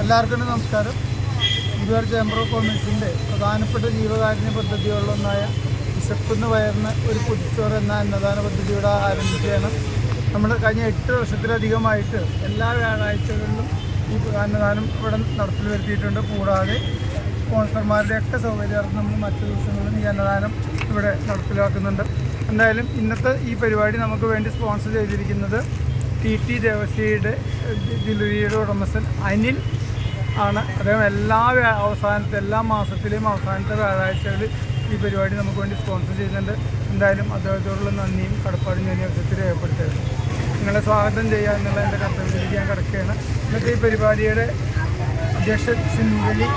എല്ലാവർക്കും നമസ്കാരം. Guruvayur chamber of കോമേഴ്സിന്റെ പ്രധാനപ്പെട്ട ജീവകാരുണ്യ പദ്ധതികളിലൊന്നായ വിശപ്പെന്ന് വയറിന് ഒരു കുതിച്ചോറ് എന്ന അന്നദാന പദ്ധതിയുടെ ആരംഭിക്കുകയാണ് നമ്മൾ കഴിഞ്ഞ എട്ട് വർഷത്തിലധികമായിട്ട് എല്ലാ വ്യാഴാഴ്ചകളിലും ഈ അന്നദാനം ഇവിടെ നടപ്പിൽ വരുത്തിയിട്ടുണ്ട്. കൂടാതെ സ്പോൺസർമാരുടെയൊക്കെ സൗകര്യാർത്ഥം നമ്മൾ മറ്റു ദിവസങ്ങളിലും ഈ അന്നദാനം ഇവിടെ നടപ്പിലാക്കുന്നുണ്ട്. എന്തായാലും ഇന്നത്തെ ഈ പരിപാടി നമുക്ക് വേണ്ടി സ്പോൺസർ ചെയ്തിരിക്കുന്നത് ടി ടി ദേവസ്യയുടെ ജില്ലയുടെ ഉടമസ്ഥൻ അനിൽ ആണ്. അദ്ദേഹം എല്ലാ അവസാനത്തെ എല്ലാ മാസത്തിലെയും അവസാനത്തെ വ്യാഴാഴ്ചകളിൽ ഈ പരിപാടി നമുക്ക് വേണ്ടി സ്പോൺസർ ചെയ്യുന്നുണ്ട്. എന്തായാലും അദ്ദേഹത്തോടുള്ള നന്ദിയും കടപ്പാടും ഞാൻ അവസരത്തിൽ രേഖപ്പെടുത്തുകയാണ്. നിങ്ങളെ സ്വാഗതം ചെയ്യുക എന്നുള്ള എന്റെ കർത്തവ്യത്തിലേക്ക് ഞാൻ കിടക്കുകയാണ്. ഇന്നത്തെ ഈ പരിപാടിയുടെ അധ്യക്ഷൻ ചിന്തലി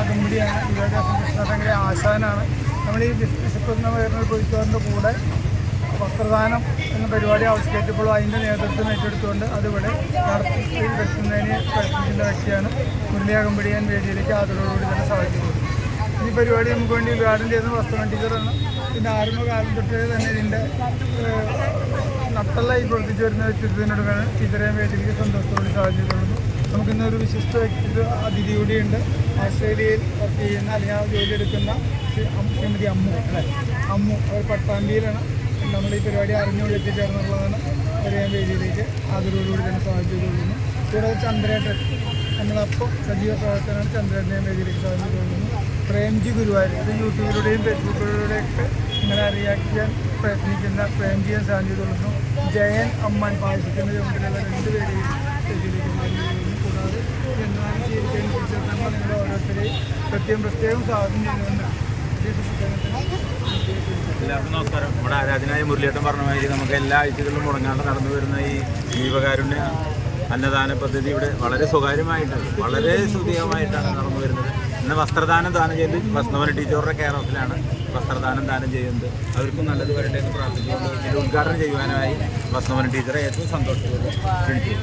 അതുകൂടിയാണ്. വിദ്യാഭ്യാസ കൃഷ്ണതങ്ങളുടെ ആശാനാണ്. നമ്മൾ ഈ വിശക്കുന്ന വരുന്ന പൊരിച്ചോറിന്റെ കൂടെ വസ്ത്രദാനം എന്ന പരിപാടി ആവിഷ്കരിച്ചപ്പോൾ അതിന്റെ നേതൃത്വം ഏറ്റെടുത്തുകൊണ്ട് അതിവിടെ നടത്തി വരുത്തുന്നതിന് പ്രയത്നിക്കുന്ന വ്യക്തിയാണ് മുരളിയാകമ്പടി ഞാൻ വേദിയിലേക്ക് ആദരവോടുകൂടി തന്നെ സാധിക്കുന്നത് ഈ പരിപാടി നമുക്ക് വേണ്ടി ഉദ്ഘാടനം ചെയ്യുന്ന വസ്ത്രം ടീച്ചറാണ് പിന്നെ ആരംഭകാലം തൊട്ടേ തന്നെ ഇതിന്റെ നട്ടലായി പ്രവർത്തിച്ചു വരുന്ന വ്യക്തിത്വത്തിനോട് ടീച്ചറെ വേദിയിലേക്ക് സന്തോഷത്തോടെ സാധിച്ചിട്ടുള്ളൂ നമുക്കിന്നൊരു വിശിഷ്ട വ്യക്തിത്വ അതിഥി കൂടിയുണ്ട് ഓസ്ട്രേലിയയിൽ വർക്ക് ചെയ്യുന്ന അല്ലെങ്കിൽ ആ ജോലി എടുക്കുന്ന ശ്രീമതി അമ്മു അല്ലേ? അമ്മു അവർ പട്ടാമ്പിയിലാണ്. നമ്മൾ ഈ പരിപാടി അറിഞ്ഞുകൊണ്ട് എത്തിച്ചേർന്നുള്ളതാണ് ചെറിയ വേദിയിലേക്ക് ആദരവോടുകൂടി തന്നെ സാധിച്ചിട്ടുള്ളൂ കൂടാതെ ചന്ദ്രേട്ടൻ നമ്മളപ്പം സജീവ പ്രവർത്തനമാണ് ചന്ദ്രേട്ടനെയും വേദിയിലേക്ക് സാധിച്ചിട്ടുള്ളൂ പ്രേംജി ഗുരുവായൂർ. ഇത് യൂട്യൂബിലൂടെയും ഫേസ്ബുക്കിലൂടെയൊക്കെ ഇങ്ങനെ അറിയാക്കാൻ പ്രയത്നിക്കുന്ന പ്രേംജിയെ സാധിച്ചിട്ടുള്ളൂ ജയൻ അമ്മാൻ പായസത്തിന്റെ ചുമതലയുള്ള രണ്ടുപേരെയും പേരെയും കൂടാതെ എന്നാലും ജീവിക്കാൻ നിങ്ങൾ ഓരോരുത്തരെയും പ്രത്യേകം പ്രത്യേകം സ്വാഗതം ചെയ്യുന്നുണ്ട്. എല്ലാവർക്കും നമസ്കാരം. നമ്മുടെ ആരാധനായ മുരളിയേട്ടൻ പറഞ്ഞ മാതിരി നമുക്ക് എല്ലാ ആഴ്ചകളിലും മുടങ്ങാണ്ട് നടന്നു വരുന്ന ഈ ജീവകാരുണ്യ അന്നദാന പദ്ധതി ഇവിടെ വളരെ സ്വകാര്യമായിട്ട് വളരെ സുദീയമായിട്ടാണ് നടന്നു വരുന്നത്. ഇന്ന് വസ്ത്രദാനം ദാനം ചെയ്ത് വസ്തുവന ടീച്ചറുടെ കെയർ ഓഫിലാണ് വസ്ത്രദാനം ദാനം ചെയ്യുന്നത്. അവർക്കും നല്ലത് വരട്ടെ എന്ന് പ്രാർത്ഥിച്ചുകൊണ്ട് ഇത് ഉദ്ഘാടനം ചെയ്യുവാനായി വസ്തുവന ടീച്ചറെ ഏറ്റവും സന്തോഷത്തോടെ ക്ഷണിച്ചു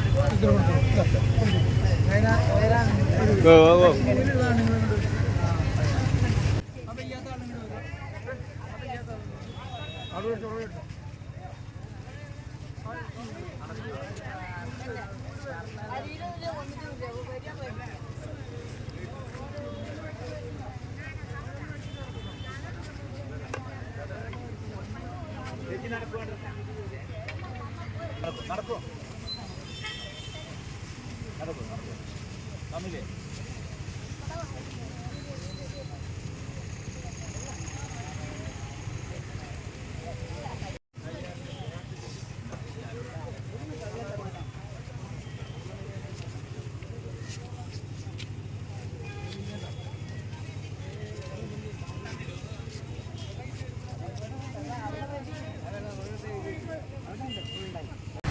നടക്കുമോ നടക്കോ. നടക്കോ തന്നില്ലേ